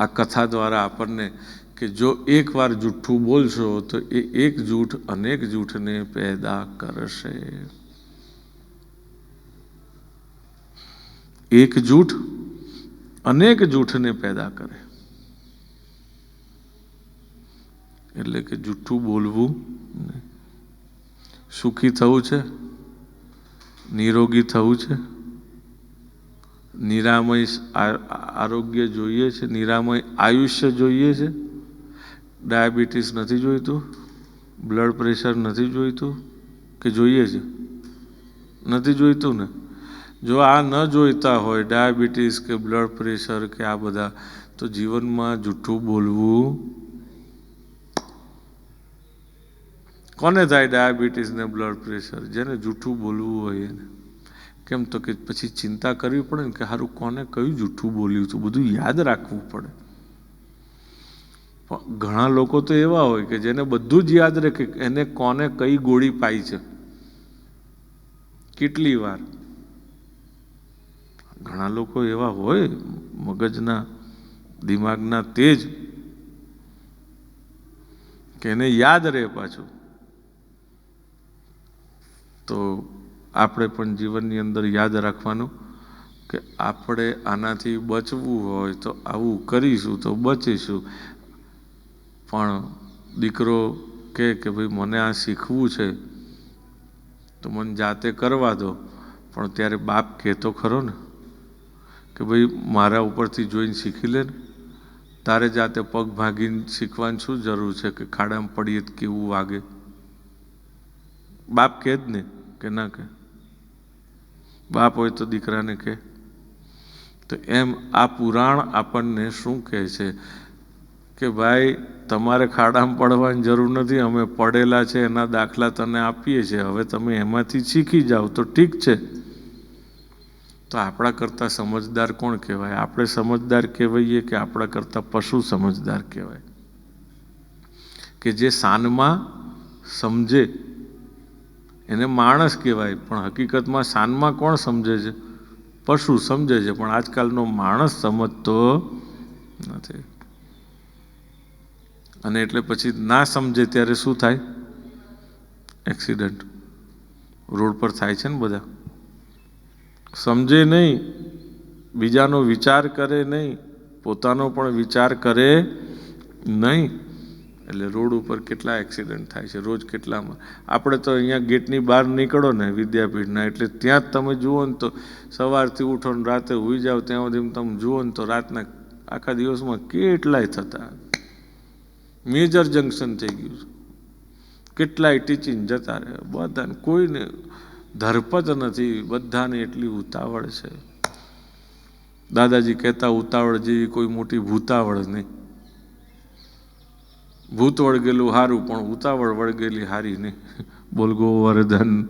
આ કથા દ્વારા આપણને કે જો એકવાર જૂઠું બોલશો તો એ એક જૂઠ અનેક જૂઠને પેદા કરશે. એક જૂઠ અનેક જૂઠને પેદા કરે. એટલે કે જૂઠું બોલવું સુખી થવું છે, નિરોગી થવું છે નિરામય આરોગ્ય જોઈએ છે, નિરામય આયુષ્ય જોઈએ છે. ડાયાબિટીસ નથી જોઈતું, બ્લડ પ્રેશર નથી જોઈતું કે જોઈએ છે? નથી જોઈતું ને? જો આ ન જોઈતા હોય, ડાયાબિટીસ કે બ્લડ પ્રેશર કે આ બધા, તો જીવનમાં જૂઠું બોલવું કોને થાય ડાયાબિટીસ ને બ્લડ પ્રેશર? જેને જૂઠું બોલવું હોય એને. કેમ તો કે પછી ચિંતા કરવી પડે ને કે સારું કોને કયું જૂઠું બોલ્યું હતું બધું યાદ રાખવું પડે. ઘણા લોકો તો એવા હોય કે જેને બધું જ યાદ રહે કે એને કોને કઈ ગોળી પાઈ છે? કેટલી વાર? ઘણા લોકો એવા હોય, મગજના દિમાગના તેજ, કે એને યાદ રહે પાછું. તો આપણે પણ જીવનની અંદર યાદ રાખવાનું કે આપણે આનાથી બચવું હોય તો આવું કરીશું તો બચીશું. પણ દીકરો કહે કે ભાઈ મને આ શીખવું છે, તો મને જાતે કરવા દો. પણ ત્યારે બાપ કહેતો ખરો ને કે ભાઈ મારા ઉપરથી જોઈને શીખી લે ને. તારે જાતે પગ ભાગીને શીખવાની શું જરૂર છે કે ખાડામાં પડીએ કેવું વાગે? બાપ કહે જ ને કે ના કે બાપ હોય તો દીકરાને કહે. તો એમ આ પુરાણ આપણને શું કહે છે? કે ભાઈ, તમારે ખાડામાં પડવાની જરૂર નથી, અમે પડેલા છે, એના દાખલા તને આપીએ છીએ. હવે તમે એમાંથી શીખી જાઓ, તો ઠીક છે. તો આપણા કરતાં સમજદાર કોણ કહેવાય? આપણે સમજદાર કહેવાઈએ કે આપણા કરતાં પશુ સમજદાર કહેવાય? કે જે સાનમાં સમજે. એને માણસ કહેવાય, પણ હકીકતમાં સાનમાં કોણ સમજે છે? પશુ સમજે છે, પણ આજકાલનો માણસ સમજતો નથી. અને એટલે પછી ના સમજે ત્યારે શું થાય? એક્સિડન્ટ. રોડ પર થાય છે ને બધા. સમજે નહીં, બીજાનો વિચાર કરે નહીં, પોતાનો પણ વિચાર કરે નહીં. એટલે રોડ ઉપર કેટલા એક્સિડન્ટ થાય છે, રોજ કેટલામાં. આપણે તો અહીંયા ગેટની બહાર નીકળો ને વિદ્યાપીઠના, એટલે ત્યાં જ તમે જુઓ ને તો સવારથી ઉઠો ને રાતે હોઈ જાઓ, ત્યાં સુધી તમે જુઓ ને તો રાતના આખા દિવસમાં કેટલાય થતા. મેજર જંકશન થઈ ગયું છે. કેટલાય ટીચિંગ જતા રહે બધાને કોઈને ધરપત નથી, બધાને એટલી ઉતાવળ છે. દાદાજી કહેતા, ઉતાવળ જેવી કોઈ મોટી ભૂતાવળ નહીં. ભૂત વળગેલું હારું પણ ઉતાવળ વળગેલી હારી નહીં. બોલ ગોવર્ધન.